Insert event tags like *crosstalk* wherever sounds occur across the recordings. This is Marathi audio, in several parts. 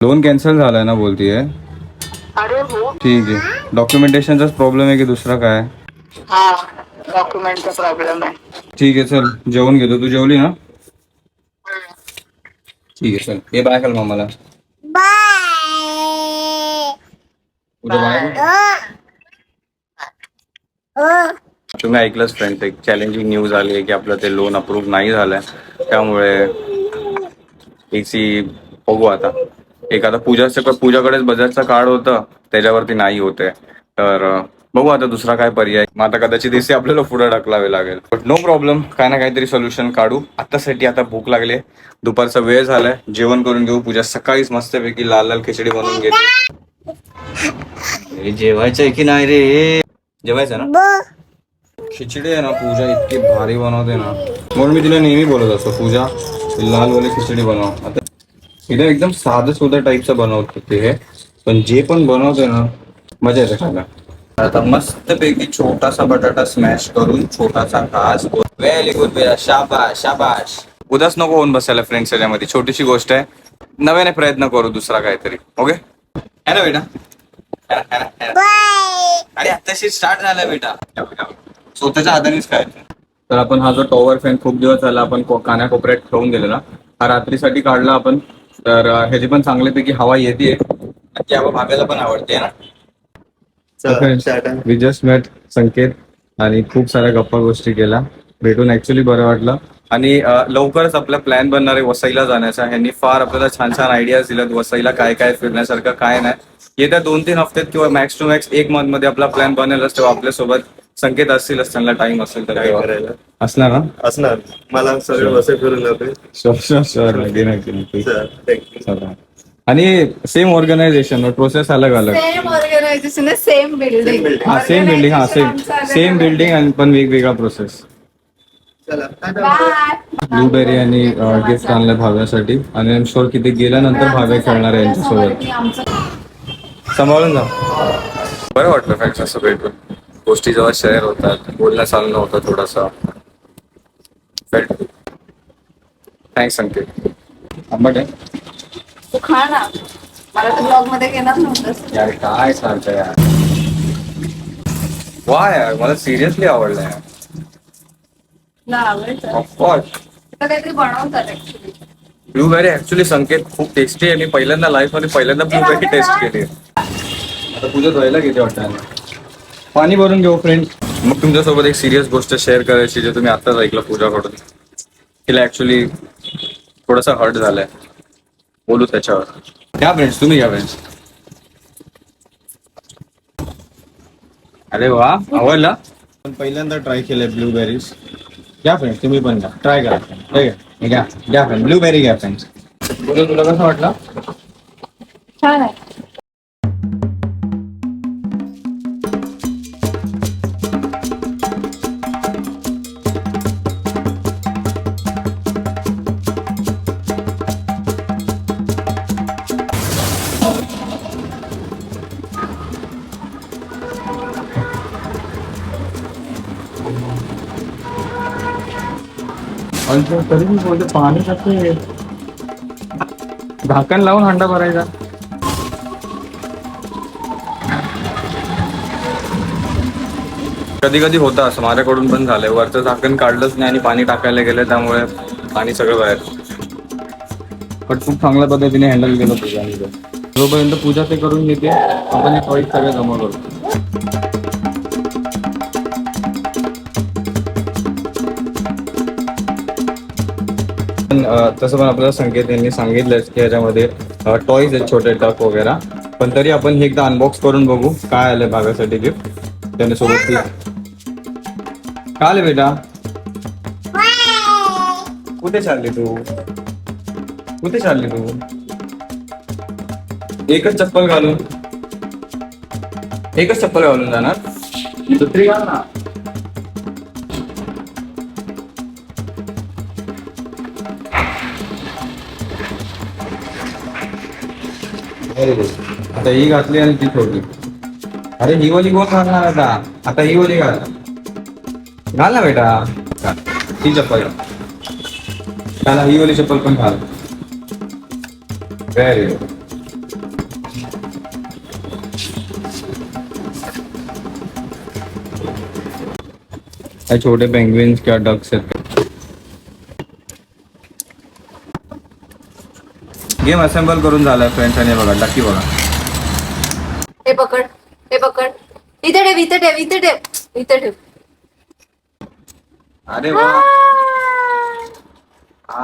लोन कॅन्सल झालाय ना बोलतीये अरे हो. ठीक आहे डॉक्युमेंटेशनचाच प्रॉब्लेम आहे की दुसरा काय हा? डॉक्युमेंटचा प्रॉब्लेम आहे ठीक आहे चल जेवण घेतो. तू जेवली ना ठीक आहे चल. ये बाय खाल मामाला. उद्या बाय तुम्ही ऐकलंच फ्रेंड्स एक चॅलेंजिंग न्यूज़ आली आहे की आपलं ते लोन अप्रूव्ह नाही झालंय. त्यामुळे एसी बघू आता. एक आता पूजाचं पूजाकडेच बजाजचं कार्ड होतं त्याच्यावरती नाही होते. तर बघू आता दुसरा काय पर्याय. मग आता कदाचित एसी आपल्याला पुढे ढकलावे लागेल. बट नो प्रॉब्लेम काय ना काहीतरी सोल्युशन काढू. आतासाठी आता भूक लागले. दुपारचा वेळ झालाय. जेवण करून घेऊ. पूजा सकाळीच मस्तपैकी लाल लाल खिचडी बनवून घेते. हे जेवायचं आहे की नाही रे? जेवायचं ना? खिचडी आहे ना पूजा इतकी भारी बनवते ना. म्हणून मी तिला नेहमी बोलत असतो पूजा लाल वाली खिचडी बनव. आता तिला एकदम साधं सुद्धा टाईपचं बनवते ते हे पण जे पण बनवते ना मजा येते खायला. आता मस्त पैकी छोटासा बटाटा स्मॅश करून छोटासा घास व्हेरी गुड बेटा शाबाश शाबाश उदास नको होऊन बसायला फ्रेंड्स याच्यामध्ये. छोटीशी गोष्ट आहे. नव्याने प्रयत्न करू दुसरा काहीतरी. ओके है ना बेटा. है ना, है ना, है ना? अरे आताशी स्टार्ट झाला बेटा. स्वतःच्या हातानेच खायचं. तर आपण हा जो टॉवर फॅन खूप दिवस झाला आपण कानाकोपऱ्यात ठेवून दिलेला. हा रात्रीसाठी काढला आपण. तर ह्याची पण चांगल्यापैकी हवा येते हवा भागायला पण आवडते ना. वी जस्ट मेट संकेत आणि खूप साऱ्या गप्पा गोष्टी केल्या. भेटून ऍक्च्युली बरं वाटलं. आणि लवकरच आपला प्लॅन बनणार आहे वसईला जाण्याचा. ह्यांनी फार आपल्याला छान छान आयडियाज दिल्यात वसईला काय काय फिरण्यासारखं काय नाही. येत्या दोन तीन हफ्त्यात किंवा मॅक्स टू मॅक्स एक मंथमध्ये आपला प्लॅन बनेलच तेव्हा आपल्यासोबत. संकेत असतीलच त्यांना टाइम असेल तर काय. करायला. असणार ना? असणार. मला सगळे वसे फिरून जाते. शुअर शुअर शुअर नक्की नक्की नक्की. चल. आणि सेम ऑर्गनायझेशन प्रोसेस अलग अलग. सेम ऑर्गनायझेशन आहे सेम बिल्डिंग हा सेम बिल्डिंग हा सेम सेम बिल्डिंग आणि पण वेगवेगळा प्रोसेस चला बाय ब्लूबेरी आणि गिफ्ट आणलं भाव्यासाठी. आणि आय शुअर किती गेल्यानंतर भाव्या खेळणार आहे यांच्यासोबत. सांभाळून जा. बरं वाटलं फ्रेंड्स असं भेटून. गोष्टी जेव्हा शेअर होतात बोलणं चालणं होतं थोडासा. थँक्स संकेत आंबट आहे? तू खा ना. मला तर ब्लॉगमध्ये घेणार नव्हतंस. यार काय सांगता यार. वा यार? मला सिरियसली आवडलं यार. तुला आवडतं ऑफकोर्स तुला काहीतरी बनवतात ऍक्च्युली ब्लूबेरी ऍक्च्युली संकेत खूप टेस्टी आहे. मी पहिल्यांदा लाईफमध्ये पहिल्यांदा ब्लूबेरी टेस्ट केली आता पूजा धुवायला किती वाटतं पाणी भरून घेऊ फ्रेंड मग तुमच्यासोबत एक सिरियस गोष्ट शेअर करायची जे तुम्ही आताच ऐकलं पूजाकडून तिला ऍक्च्युली थोडासा हर्ट झालाय. बोलू त्याच्यावर. घ्या फ्रेंड्स तुम्ही घ्या फ्रेंड्स अरे वा आवडला? पण पहिल्यांदा ट्राय केलंय ब्लूबेरीज घ्या फ्रेंड्स तुम्ही पण घ्या ट्राय करा. ठीक आहे? घ्या घ्या फ्रेंड ब्लूबेरी घ्या फ्रेंड्स तुला तुला कसं वाटलं? छान आहे. तरी मी बोलते पाणी कसं झाकण लावून हंडा भरायचा. कधी कधी होतं असं माझ्याकडून पण झालंय. वरचं झाकण काढलंच नाही आणि पाणी टाकायला गेलं त्यामुळे पाणी सगळं बाहेर. पण खूप चांगल्या पद्धतीने हँडल केलं पूजाने. ते. जोपर्यंत पूजा ते करून घेते आपण हे टॉईट सगळे जमा करतो तसं पण आपल्याला संकेत यांनी सांगितलंच की याच्यामध्ये टॉईज आहेत छोटे टक वगैरे. पण तरी आपण हे एकदा अनबॉक्स करून बघू काय आलंय भागासाठी गिफ्ट त्याने सोबत काय आले बेटा? कुठे चालली तू? कुठे चालली तू? एकच चप्पल घालून एकच चप्पल घालून जाणार. दुसरी घाल ना आता ही घातली आणि ती अरे, ही वाली कोण घालणार आता? आता ही घाल. घाल ना बेटा. ती चप्पल. घाल ही चप्पल पण घाल. व्हेरी गुड छोटे पेंग्विन्स क्या डक्स है गेम असेंबल करून झालाय फ्रेंड्स आणि बघा डक्की बघा. हे पकड हे पकड. इथे ठेव इथे ठेव इथे ठेव इथे ठेव. अरे वा.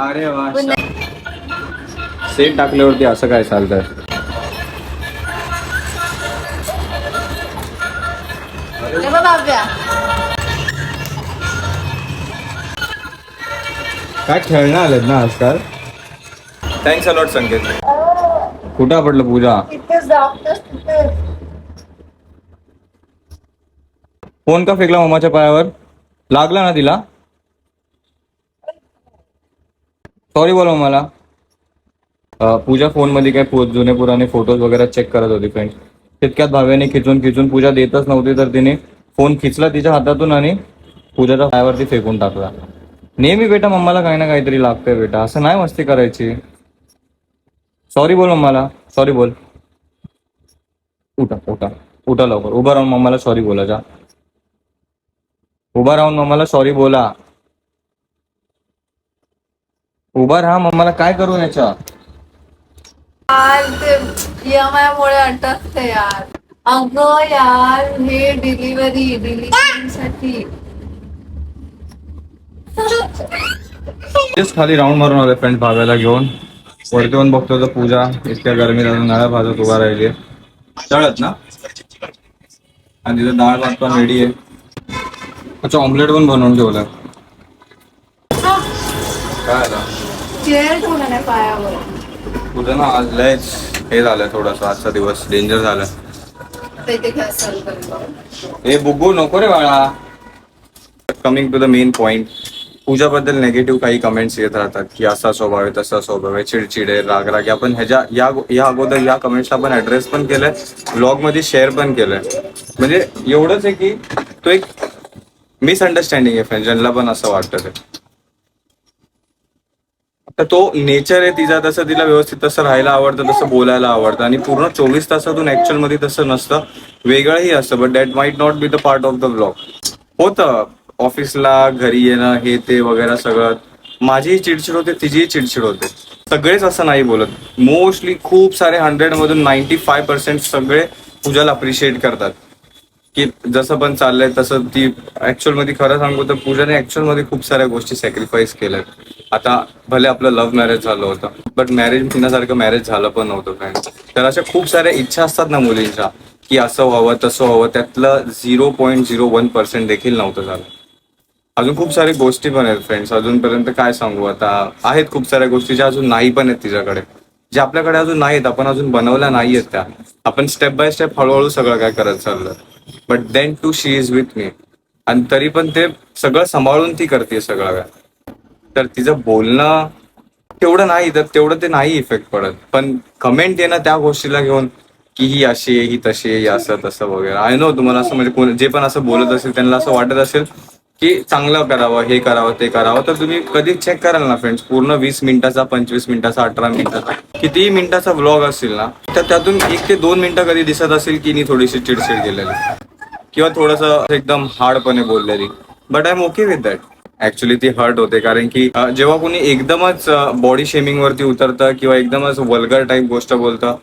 अरे वा सेट टाकल्यावरती असं काय चालतंय? काय खेळणं आलेत ना आजकाल? थँक्स अलॉट संकेत कुठं पडलं पूजा? फोन का फेकला मम्माच्या पायावर? लागला ना तिला? सॉरी बोला मला. पूजा फोनमध्ये काय जुने पुराणे फोटोज वगैरे चेक करत होती फ्रेंड तितक्यात भाव्याने खिचून खिचून पूजा देतच नव्हती तर तिने फोन खिचला तिच्या हातातून आणि पूजाच्या पायावरती फेकून टाकला. नेहमी बेटा मम्माला काही ना काहीतरी लागतंय बेटा. असं नाही मस्ती करायची. सॉरी बोल मम्माला. सॉरी बोल. उठा उठा. उठा लवकर. उभा राहून मम्माला सॉरी बोला जा. उभा राहून मम्माला सॉरी बोला. उभा राहा मम्माला. काय करू याच्या? यार ते अटकते यार. अगं यार हे डिलिव्हरी डिलिव्हरी साठी. तेच खाली राऊंड मारून आले फ्रेंड भाव्याला घेऊन. वरती येऊन बघतो तर पूजा इतक्या गरमीत नळ्या भाजत उभा राहिली तळत ना? आणि तिथं डाळ भात पण रेडी आहे. अच्छा ऑमलेट पण बनवून ठेवलं काय तुझं ना आज लयच हे झालं थोडस आजचा दिवस डेंजर झालं हे बुगू नको रे बाळा. Coming to the main point पूजाबद्दल negative काही कमेंट्स येत राहतात की असा स्वभाव आहे तसा स्वभाव आहे चिडचिडे राग राग आपण ह्याच्या या या अगोदर या कमेंट्सला आपण ऍड्रेस पण केलंय ब्लॉगमध्ये शेअर पण केलंय. म्हणजे एवढंच आहे की तो एक मिसअंडरस्टँडिंग आहे फ्रेंड ज्यांना पण असं वाटतं ते. तर तो नेचर आहे तिचा तसं तिला व्यवस्थित तसं राहायला आवडतं तसं बोलायला आवडतं. आणि पूर्ण चोवीस तासातून ऍक्च्युअलमध्ये तसं नसतं. वेगळंही असतं but that might not be the part of the blog होतं. ऑफिसला घरी येणं हे ते वगैरे सगळं. माझीही चिडचिड होते तिचीही चिडचिड होते. सगळेच असं नाही बोलत. मोस्टली खूप सारे हंड्रेड मधून नाईन्टी फाय पर्सेंट सगळे पूजाला अप्रिशिएट करतात. की जसं पण चाललंय तसं ती ऍक्च्युअलमध्ये खरं सांगू तर पूजाने ऍक्च्युअलमध्ये खूप साऱ्या गोष्टी सॅक्रिफाईस केल्यात. आता भले आपलं लव्ह मॅरेज झालं होतं बट मॅरेज म्हणण्यासारखं मॅरेज झालं पण नव्हतं फ्रेंड तर अशा खूप साऱ्या इच्छा असतात ना मुलींच्या की असं व्हावं तसं व्हावं. त्यातलं zero point zero one percent देखील नव्हतं झालं. अजून खूप सारे गोष्टी पण आहेत फ्रेंड्स अजूनपर्यंत काय सांगू? आता आहेत खूप साऱ्या गोष्टी ज्या अजून नाही पण आहेत तिच्याकडे. जे आपल्याकडे अजून नाहीत आपण अजून बनवल्या नाही आहेत त्या. आपण स्टेप बाय स्टेप हळूहळू सगळं काय करत चाललं but then too she is with me आणि तरी पण ते सगळं सांभाळून ती करते सगळं काय. तर तिचं बोलणं तेवढं नाही तर तेवढं ते नाही इफेक्ट पडत. पण कमेंट येणं त्या गोष्टीला घेऊन की ही अशी आहे ही तशी आहे असं तसं वगैरे. आय नो तुम्हाला असं म्हणजे कोण- जे पण असं बोलत असेल त्यांना असं वाटत असेल की चांगलं करावं हे करावं ते करावं. तर तुम्ही कधी चेक कराल ना फ्रेंड्स पूर्ण वीस मिनिटाचा पंचवीस मिनिटाचा अठरा मिनिटाचा. कितीही मिनिटाचा व्लॉग असेल ना तर त्यातून एक ते दोन मिनिटं कधी दिसत असेल की मी थोडीशी चिडचिड केलेली. किंवा थोडंसं एकदम हार्डपणे बोललेली. But I am okay with that actually ती हर्ट होते कारण की जेव्हा कोणी एकदमच बॉडी शेमिंग वरती उतरतं किंवा एकदमच वल्गर टाईप गोष्ट बोलतं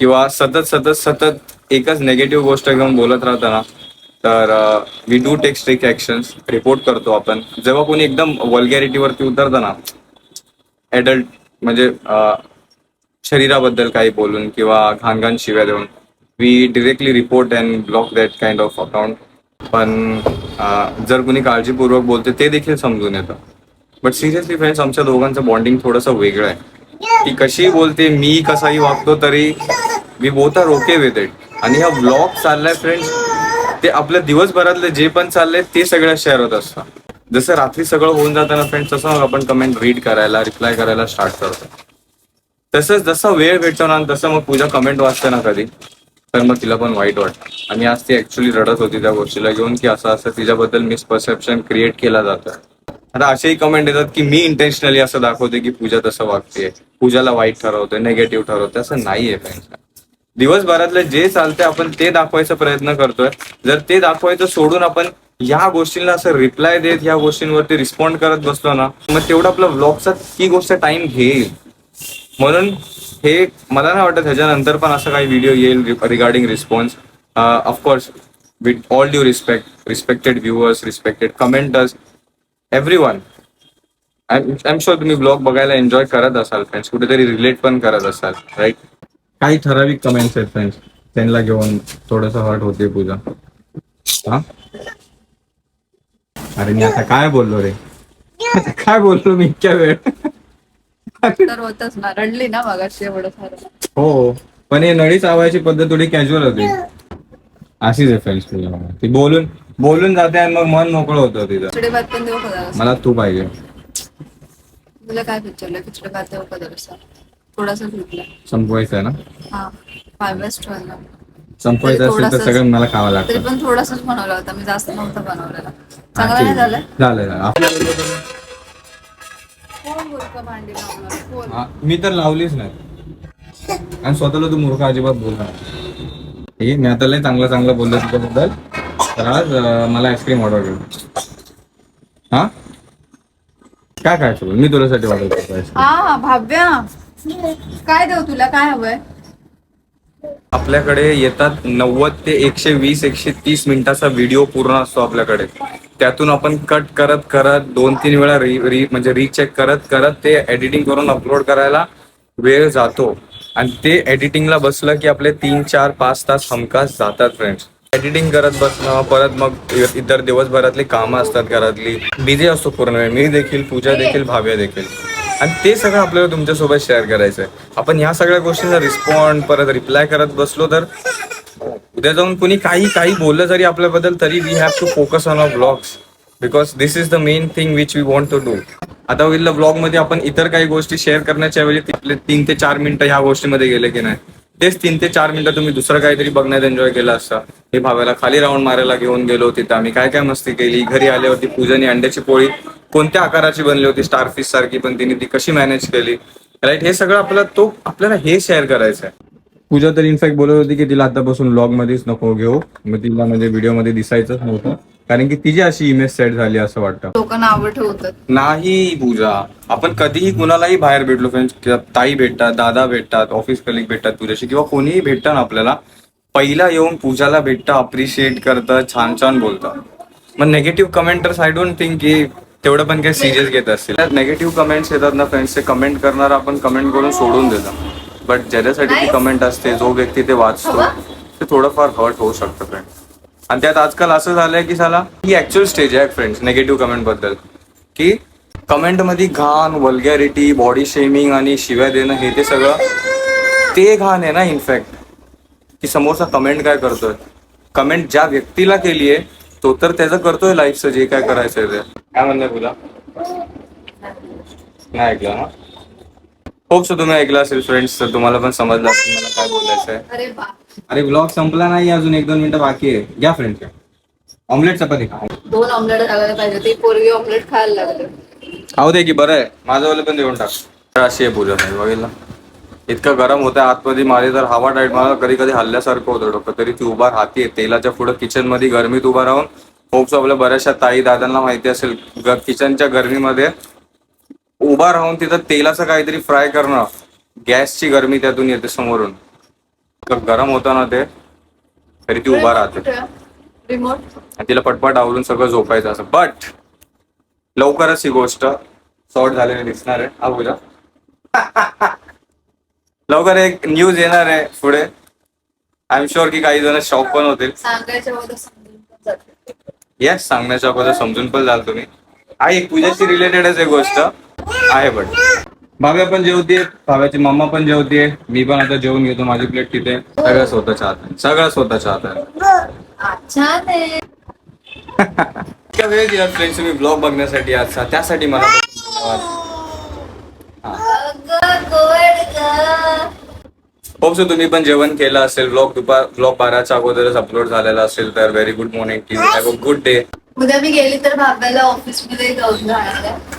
किंवा सतत सतत सतत एकच नेगेटिव्ह गोष्ट घेऊन बोलत राहतं ना तर we do take strict actions report करतो आपण. जेव्हा कोणी एकदम वल्गॅरिटीवरती उतरतं ना ऍडल्ट म्हणजे शरीराबद्दल काही बोलून किंवा घाण घाण शिव्या देऊन we directly report and block that kind of account पण जर कुणी काळजीपूर्वक बोलते ते देखील समजून येतं. बट सिरियसली फ्रेंड्स आमच्या दोघांचं बॉन्डिंग थोडंसं वेगळं आहे. ती कशी बोलते मी कसाही वागतो तरी we both are okay with it आणि हा ब्लॉग चाललाय फ्रेंड्स ते आपल्या दिवसभरातले जे पण चाललंय ते सगळं शेअर होत असतं. जसं रात्री सगळं होऊन जातं ना फ्रेंड्स तसं मग आपण कमेंट रीड करायला रिप्लाय करायला स्टार्ट करतो. तसंच जसा वेळ भेटतो ना तसं मग पूजा कमेंट वाचते ना कधी तर मग तिला पण वाईट वाटतं. आणि आज ती ऍक्च्युली रडत होती त्या गोष्टीला घेऊन की असं असं तिच्याबद्दल मिसपरसेप्शन क्रिएट केला जातं आता असेही कमेंट येतात की मी इंटेन्शनली असं दाखवते की पूजा तसं वागते पूजाला वाईट ठरवते निगेटिव्ह ठरवते असं नाहीये फ्रेंड्स दिवसभरातलं जे चालतंय आपण ते दाखवायचा प्रयत्न करतोय. जर ते दाखवायचं सोडून आपण या गोष्टींना असं रिप्लाय देत या गोष्टींवरती रिस्पॉन्ड करत बसलो ना मग तेवढं आपलं ब्लॉगचा ती गोष्ट टाइम घेईल. म्हणून हे मला नाही वाटत ह्याच्यानंतर पण असं काही व्हिडिओ येईल regarding response of course with all due respect respected viewers respected commenters every one I am sure तुम्ही ब्लॉग बघायला एन्जॉय करत असाल फ्रेंड्स कुठेतरी रिलेट पण करत असाल राईट काही ठराविक कमेंट्स आहेत फ्रेंड्स त्यांना घेऊन थोडस हर्ट होते पूजा. हा? अरे मी आता काय बोललो रे? आता काय बोललो मी इतक्या वेळ? तर होतच ना. रडली ना मगाशी एवढं सारं. हो. पण हे नळी चावायची पद्धत थोडी कॅज्युअल होती. अशीच आहे फ्रेंड्स तुझ्या ती बोलून बोलून जाते आणि मग मन मोकळं होतं तिथं खिचडी भात पण देऊ का मला तू पाहिजे. तुला काय विचारलं खिचडी भात देऊ का जरासा? थोडासा घेतला संपवायचं आहे ना हा संपवायचं असेल तर थोडंसंच. सगळं मला खावं तरी लागतं पण थोडासाच बनवला होता मी जास्त नव्हता बनवलेला हा, चांगला ठीक नाही आहे. झालं झालं. आपल्या- कोण मूर्ख भांडी लावणार? कोण? हा, मी तर लावलीच नाही आणि स्वतःला तू मूर्ख अजिबात बोलणार. ठीक आहे मी आता लय चांगलं चांगलं बोललो तुझ्याबद्दल तर आज अं, मला आईस्क्रीम ऑर्डर कर हा काय काय बोल मी तुझ्यासाठी ऑर्डर करतो हा भाव्या काय देऊ तुला? काय हवंय? आपल्याकडे येतात नव्वद ते एकशे वीस एकशे तीस मिनिटाचा व्हिडिओ पूर्ण असतो आपल्याकडे. त्यातून आपण कट करत करत दोन तीन वेळा री री म्हणजे रिचेक करत करत ते एडिटिंग करून अपलोड करायला वेळ जातो. आणि ते एडिटिंगला बसलं की आपले तीन चार पाच तास हमखास जातात फ्रेंड्स एडिटिंग करत बसणं परत मग इतर दिवसभरातली कामं असतात घरातली. बिझी असतो पूर्ण वेळ. मी देखील पूजा देखील भाव्या देखील. आणि ते सगळं आपल्याला तुमच्यासोबत शेअर करायचं आहे आपण ह्या सगळ्या गोष्टींना रिस्पॉन्ड परत रिप्लाय करत बसलो तर उद्या जाऊन कुणी काही काही बोललं जरी आपल्याबद्दल तरी we have to focus on our blogs because this is the main thing which we want to do आता बघितलं ब्लॉगमध्ये आपण इतर काही गोष्टी शेअर करण्याच्या ऐवजी तिथले तीन ते चार मिनिटं ह्या गोष्टीमध्ये गेले की नाही? तेच तीन ते चार मिनिटं तुम्ही दुसरं काहीतरी बघण्यात एन्जॉय केलं असतं. हे भाव्याला खाली राऊंड मारायला घेऊन गेलो तिथं आम्ही काय काय मस्ती केली? घरी आल्यावरती पूजाने अंड्याची पोळी कोणत्या आकाराची बनली होती? स्टारफिश सारखी पण तिने ती कशी मॅनेज केली? राईट हे सगळं आपल्याला तो आपल्याला हे शेअर करायचं आहे पूजा तर इनफॅक्ट बोलत होती की तिला आतापासून लॉग मध्येच नको घेऊ. मग तिला म्हणजे व्हिडिओमध्ये दिसायचंच नव्हतं. कारण की तिची अशी इमेज सेट झाली असं वाटतं. ठेवतात. नाही पूजा. आपण कधीही कुणालाही बाहेर भेटलो फ्रेंड्स ताई भेटतात दादा भेटतात ऑफिस कलिक भेटतात तुझ्याशी किंवा कोणीही भेटतं ना आपल्याला पहिला येऊन पूजाला भेटतं अप्रिशिएट करतं छान छान बोलतं. मग negative commenters I don't think की तेवढं पण काही सिरियस घेत असतील. नेगेटिव्ह कमेंट्स येतात ना फ्रेंड्स ते कमेंट करणार आपण कमेंट करून सोडून देतो. बट ज्याच्यासाठी ती कमेंट असते जो व्यक्ती ते वाचतो ते थोडंफार हर्ट होऊ शकतं फ्रेंड्स आणि त्यात आजकाल असं झालंय की साला ही ऍक्च्युअल स्टेज आहे फ्रेंड्स निगेटिव्ह कमेंटबद्दल. की कमेंटमध्ये घाण वल्गॅरिटी बॉडी शेमिंग आणि शिव्या देणं हे ते सगळं ते घाण आहे ना इनफॅक्ट की समोरचा कमेंट काय करतोय? कमेंट ज्या व्यक्तीला केलीये तो तर त्याचं करतोय लाईफचं जे काय करायचंय ते. काय म्हणलंय तुला? नाही ऐकलं ना? होप सो तुम्ही ऐकलं असेल फ्रेंड्स तर तुम्हाला पण समजलं असेल मला काय बोलायचं आहे अरे ब्लॉग संपला नाही अजून एक दोन मिनिटं बाकी आहे. घ्या फ्रेंड्स ऑमलेट चपाती खा. दोन ऑमलेट घालायला पाहिजे ती पोरगी ऑमलेट खायला लागले. खाऊ दे की बरं आहे. माझं वाले पण देऊन टाक. तर अशी आहे पूजा नाही बघितलं? इतकं गरम होतं आतमध्ये मारे तर हवा टाईट मला कधी कधी हल्ल्यासारखं होतं डोकं. तरी ती उभा राहते तेलाच्या पुढं किचनमध्ये गरमीत उभा राहून. होप्स आपल्या बऱ्याचशा ताई दादांना माहिती असेल ग- किचनच्या गरमीमध्ये उभा राहून तिथं तेलाचं काहीतरी फ्राय करणं. गॅसची गरमी त्यातून येते समोरून. इतकं गरम होतं ना ते तरी ती उभा राहते. रिमोट आणि तिला पटपट आवरून सगळं झोपायचं असं. बट लवकरच ही गोष्ट सॉर्ट झालेली दिसणार आहे. हा पूजा *laughs* लवकर एक न्यूज येणार आहे पुढे. आय एम शुअर की काही जण शॉक पण होतील. येस सांगण्याच्या अगोदर समजून पण जाल तुम्ही. एक पूजाशी रिलेटेडच एक गोष्ट आहे पण भाव्या पण जेवतीये भाव्याची मम्मा पण जेवतीये मी पण आता जेवून घेतो माझी प्लेट तिथे. सगळं स्वतःच्या हात आहे सगळं स्वतःच्या हात आहे. छान आहे इतका वेळ दिला फ्रेंड्स तुम्ही ब्लॉग बघण्यासाठी आजचा त्यासाठी मला धन्यवाद. अगं, गोड गं. होप सो तुम्ही पण जेवण केलं असेल ब्लॉग दुपार ब्लॉग बाराच्या अगोदरच अपलोड झालेला असेल तर very good morning to have a good day उद्या मी गेली तर भाब्याला ऑफिसमध्ये जाऊन जाणार आहे.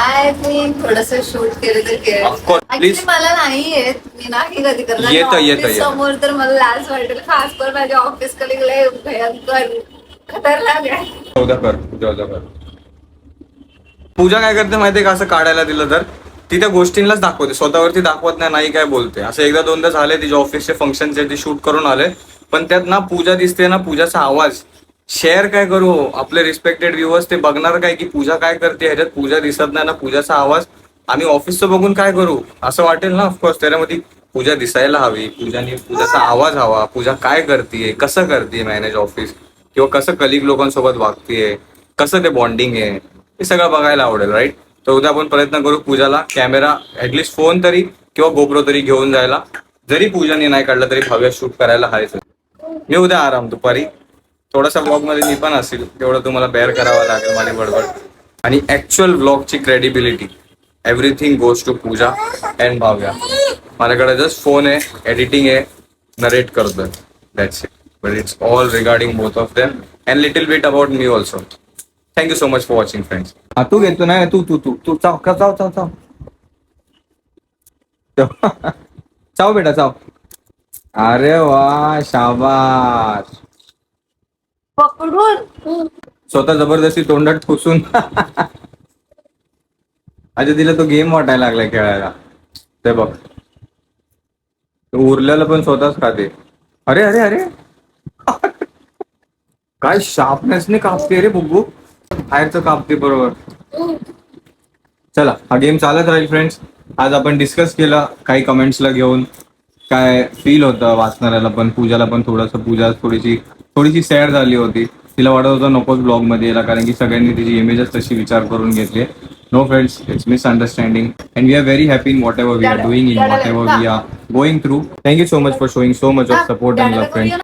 आय थिंक थोडस शूट केलं तर केलं. Of course, Actually please. मला नाही येत मी नाही कधी करणार. येतं, येतं, Office येतं. समोर तर मला लाज वाटेल खास कर माझ्या ऑफिस कलिगला भयंकर खतरनाक आहे. उद्या कर उद्या उद्या कर पूजा काय करते माहितीये का? असं काढायला दिलं तर. ती त्या गोष्टींनाच दाखवते. स्वतःवरती दाखवत नाही नाही काय बोलते. असं एकदा दोनदा झाले तिच्या ऑफिसचे फंक्शन ते शूट करून आले. पण त्यात ना पूजा दिसते ना पूजाचा आवाज. शेअर काय करू? आपले रिस्पेक्टेड व्ह्युअर्स ते बघणार काय की पूजा काय करते? ह्याच्यात पूजा दिसत नाही ना पूजाचा आवाज. आम्ही ऑफिसचं बघून काय करू? असं वाटेल ना ऑफकोर्स त्याच्यामध्ये पूजा दिसायला हवी. पूजाने पूजाचा आवाज हवा. पूजा काय करते कसं करते मॅनेज ऑफिस किंवा कसं कलिग लोकांसोबत वागतेय? कसं ते बॉन्डिंग आहे? हे सगळं बघायला आवडेल राईट तर उद्या आपण प्रयत्न करू पूजाला कॅमेरा ऍटलिस्ट फोन तरी किंवा गोप्रो तरी घेऊन जायला. जरी पूजाने नाही काढला तरी भव्य शूट करायला हायच मी उद्या आराम दुपारी. थोडासा ब्लॉगमध्ये मी पण असेल तेवढं तुम्हाला बेअर करावं लागेल माझी बडबड. आणि actual ब्लॉगची credibility everything goes to Pooja and Bhavya. माझ्याकडे जस्ट फोन आहे एडिटिंग आहे नरेट करतोय. That's it but it's all regarding both of them and little bit about me also thank you so much for watching friends हा तू घेतो नाही तू तू तू तू चाव का चाव चाव चाव? चाव. *laughs* बेटा चाव. अरे वा शाबाश पकडून. स्वतः जबरदस्ती तोंडात ठोसून. अच्छा तिला तो गेम वाटायला लागलाय खेळायला. ते बघ. उरल्याला उरलेलं पण स्वतःच खाते. अरे अरे अरे. काय शार्पनेसने कापते रे बुग्गू बाहेरचं कापते बरोबर. चला हा गेम चालत राहील फ्रेंड्स आज आपण डिस्कस केलं काही कमेंट्सला घेऊन. काय फील होतं वाचणाऱ्याला पण पूजाला पण थोडंसं पूजा थोडीशी थोडीशी सॅड झाली होती. तिला वाटत होतं नकोच ब्लॉगमध्ये यायला कारण की सगळ्यांनी तिची इमेजेस तशी विचार करून घेतली. No friends it's misunderstanding and we are very happy in whatever we are doing in whatever we are going through thank you so much for showing so much of support and love friends